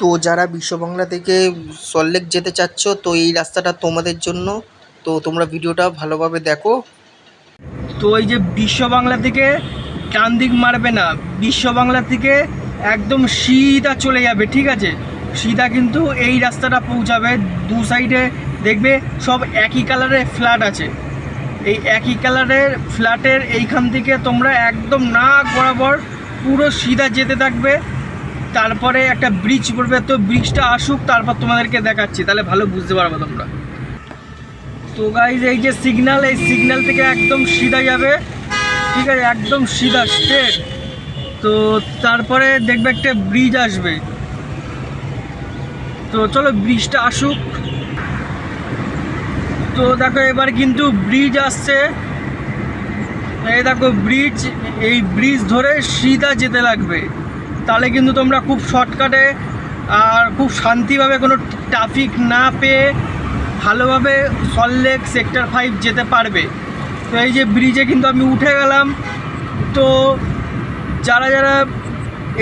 তো যারা বিশ্ববাংলা থেকে সল্টলেক যেতে চাচ্ছ, তো এই রাস্তাটা তোমাদের জন্য। তো তোমরা ভিডিওটা ভালোভাবে দেখো। তো এই যে বিশ্ব বাংলা থেকে ডান দিক মারবে না বিশ্ব বাংলা থেকে একদম সিধা চলে যাবে, ঠিক আছে? সিধা কিন্তু এই রাস্তাটা পৌঁছাবে, দু সাইডে দেখবে সব একই কালারের ফ্ল্যাট আছে। এই একই কালারের ফ্ল্যাটের এইখান থেকে তোমরা একদম না বরাবর পুরো সিধা যেতে থাকবে। তারপরে একটা ব্রিজ পড়বে, তো ব্রিজটা আসুক, তারপর তোমাদেরকে দেখাচ্ছি, তাহলে ভালো বুঝতে পারবে তোমরা। তো গাইজ এই যে সিগনাল এই সিগনাল থেকে একদম সিধা যাবে, ঠিক আছে, একদম সিধা স্ট্রেট তো তারপরে দেখবে একটা ব্রিজ আসবে। তো চলো ব্রিজটা আসুক। তো দেখো, এবার কিন্তু ব্রিজ আসছে। এই দেখো ব্রিজ এই ব্রিজ ধরে সিধা যেতে লাগবে। তাহলে কিন্তু তোমরা খুব শর্টকাটে আর খুব শান্তিভাবে কোনো ট্রাফিক না পেয়ে ভালোভাবে সল্টলেক সেক্টর ফাইভ যেতে পারবে। তো এই যে ব্রিজে কিন্তু আমি উঠে গেলাম। তো যারা যারা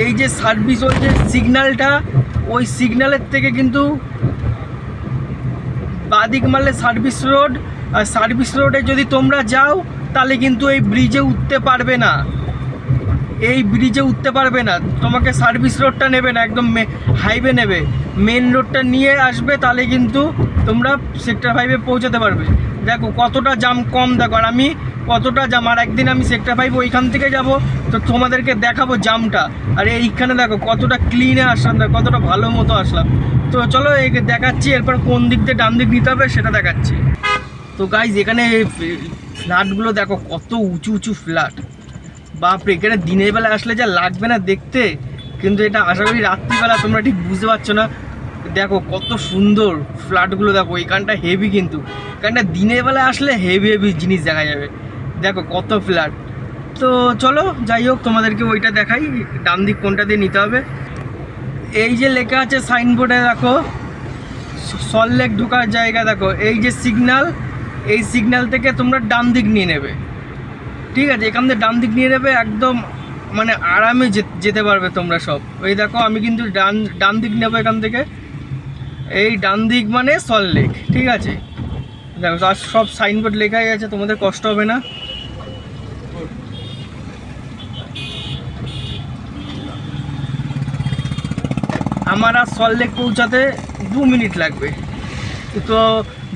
এই যে সার্ভিস ওই যে সিগন্যালটা ওই সিগন্যালের থেকে কিন্তু বাদিক মারলে সার্ভিস রোড আর সার্ভিস রোডে যদি তোমরা যাও, তাহলে কিন্তু এই ব্রিজে উঠতে পারবে না। এই ব্রিজে উঠতে পারবে না। তোমাকে সার্ভিস রোডটা নেবে না, একদম হাইওয়ে নেবে। মেন রোডটা নিয়ে আসবে, তাহলে কিন্তু তোমরা সেক্টর ফাইভে পৌঁছাতে পারবে। দেখো, কতটা জাম কম, দেখো, আর আমি কতটা জাম আর একদিন আমি সেক্টর ফাইভ ওইখান থেকে যাব, তো তোমাদেরকে দেখাবো জামটা আর এইখানে দেখো, কতটা ক্লিনে আসলাম, দেখো, কতটা ভালো মতো আসলাম। তো চলো এই দেখাচ্ছি, এরপর কোন দিক দিয়ে ডান দিক নিতে হবে সেটা দেখাচ্ছি। তো গাইজ এখানে ফ্ল্যাটগুলো দেখো, কত উঁচু উঁচু ফ্ল্যাট বাপরে, এখানে দিনের বেলা আসলে যা লাগবে না দেখতে, কিন্তু এটা আশা করি রাত্রিবেলা তোমরা ঠিক বুঝতে পারছ না। দেখো কত সুন্দর ফ্ল্যাটগুলো, দেখো এখানটা হেভি কিন্তু। এখানটা দিনের বেলা আসলে হেভি হেভি জিনিস দেখা যাবে। দেখো কত ফ্ল্যাট। তো চলো, যাই হোক, তোমাদেরকে ওইটা দেখাই ডান দিক কোনটা দিয়ে নিতে হবে। এই যে লেখা আছে সাইনবোর্ডে দেখো সল্টলেক ঢোকার জায়গা, দেখো। এই যে সিগনাল এই সিগনাল থেকে তোমরা ডান দিক নিয়ে নেবে। ঠিক আছে, এখান থেকে ডান দিক নিয়ে নেবে একদম মানে আরামে যেতে পারবে তোমরা সব। ওই দেখো, আমি কিন্তু ডান ডান দিক নেব এখান থেকে। এই ডান দিক মানে সল্টলেক ঠিক আছে? দেখো, আর সব সাইনবোর্ড লেখাই আছে, তোমাদের কষ্ট হবে না। আমার আর সল্টলেক পৌঁছাতে দু মিনিট লাগবে। তো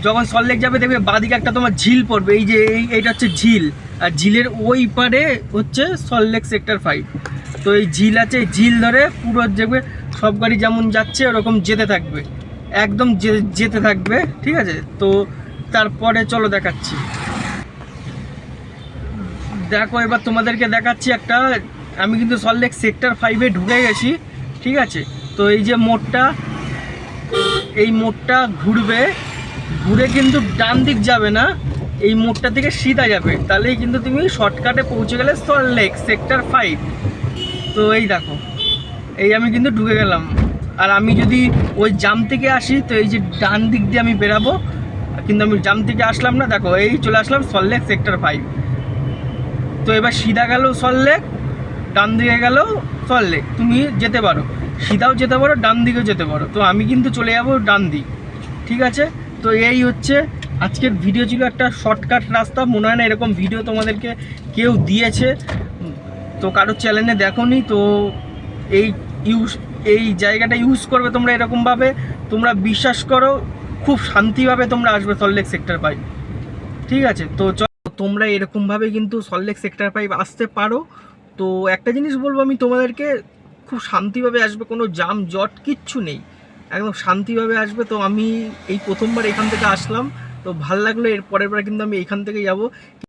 যখন সল্টলেক যাবে, দেখবে বাদিকে একটা তোমার ঝিল পড়বে, এই যে, এই, এইটা হচ্ছে ঝিল। আর ঝিলের ওই পারে হচ্ছে সল্টলেক সেক্টর ফাইভ তো এই ঝিল আছে ঝিল ধরে পুরো দেখবে সব গাড়ি যেমন যাচ্ছে, ওরকম যেতে থাকবে। একদম যেতে থাকবে, ঠিক আছে? তো তারপরে চলো দেখাচ্ছি। দেখো, এবার তোমাদেরকে দেখাচ্ছি একটা, আমি কিন্তু সল্টলেক সেক্টর ফাইভে ঢুকে গেছি, ঠিক আছে? তো এই যে মোড়টা, এই মোড়টা ঘুরবে, ঘুরে কিন্তু ডান দিক যাবে না। এই মোড়টা থেকে সিধা যাবে। তাহলেই কিন্তু তুমি শর্টকাটে পৌঁছে গেলে সল্টলেক সেক্টর ফাইভ তো এই দেখো, এই আমি কিন্তু ঢুকে গেলাম। আর আমি যদি ওই জাম থেকে আসি, তো এই যে ডান দিক দিয়ে আমি বেরাবো, কিন্তু আমি জাম থেকে আসলাম না। দেখো, এই চলে আসলাম সল্টলেক সেক্টর ফাইভ তো এবার সিধা গেল সল্টলেক ডান দিকে গেল সল্টলেক তুমি যেতে পারো। সিধাও যেতে পারো, ডান দিকেও যেতে পারো। তো আমি কিন্তু চলে যাব ডান দিক। ঠিক আছে? তো এই হচ্ছে আজকের ভিডিও ছিল একটা শর্টকাট রাস্তা। মনে হয় না এরকম ভিডিও তোমাদেরকে কেউ দিয়েছে। তো কারোর চ্যানেলে দেখোনি, তো এই ইউজ এই জায়গাটা ইউজ করবে তোমরা এরকমভাবে। তোমরা বিশ্বাস করো, খুব শান্তিভাবে তোমরা আসবে সল্টলেক সেক্টর পাই। ঠিক আছে? তো চলো তোমরা এরকমভাবে কিন্তু সল্টলেক সেক্টর ফাইভ আসতে পারো। তো একটা জিনিস বলব আমি তোমাদেরকে, খুব শান্তিভাবে আসবে, কোনো জাম জট কিচ্ছু নেই। একদম শান্তিভাবে আসবে। তো আমি এই প্রথমবার এখান থেকে আসলাম। তো ভালো লাগল এর পরের বার কিন্তু আমি এখান থেকে যাব।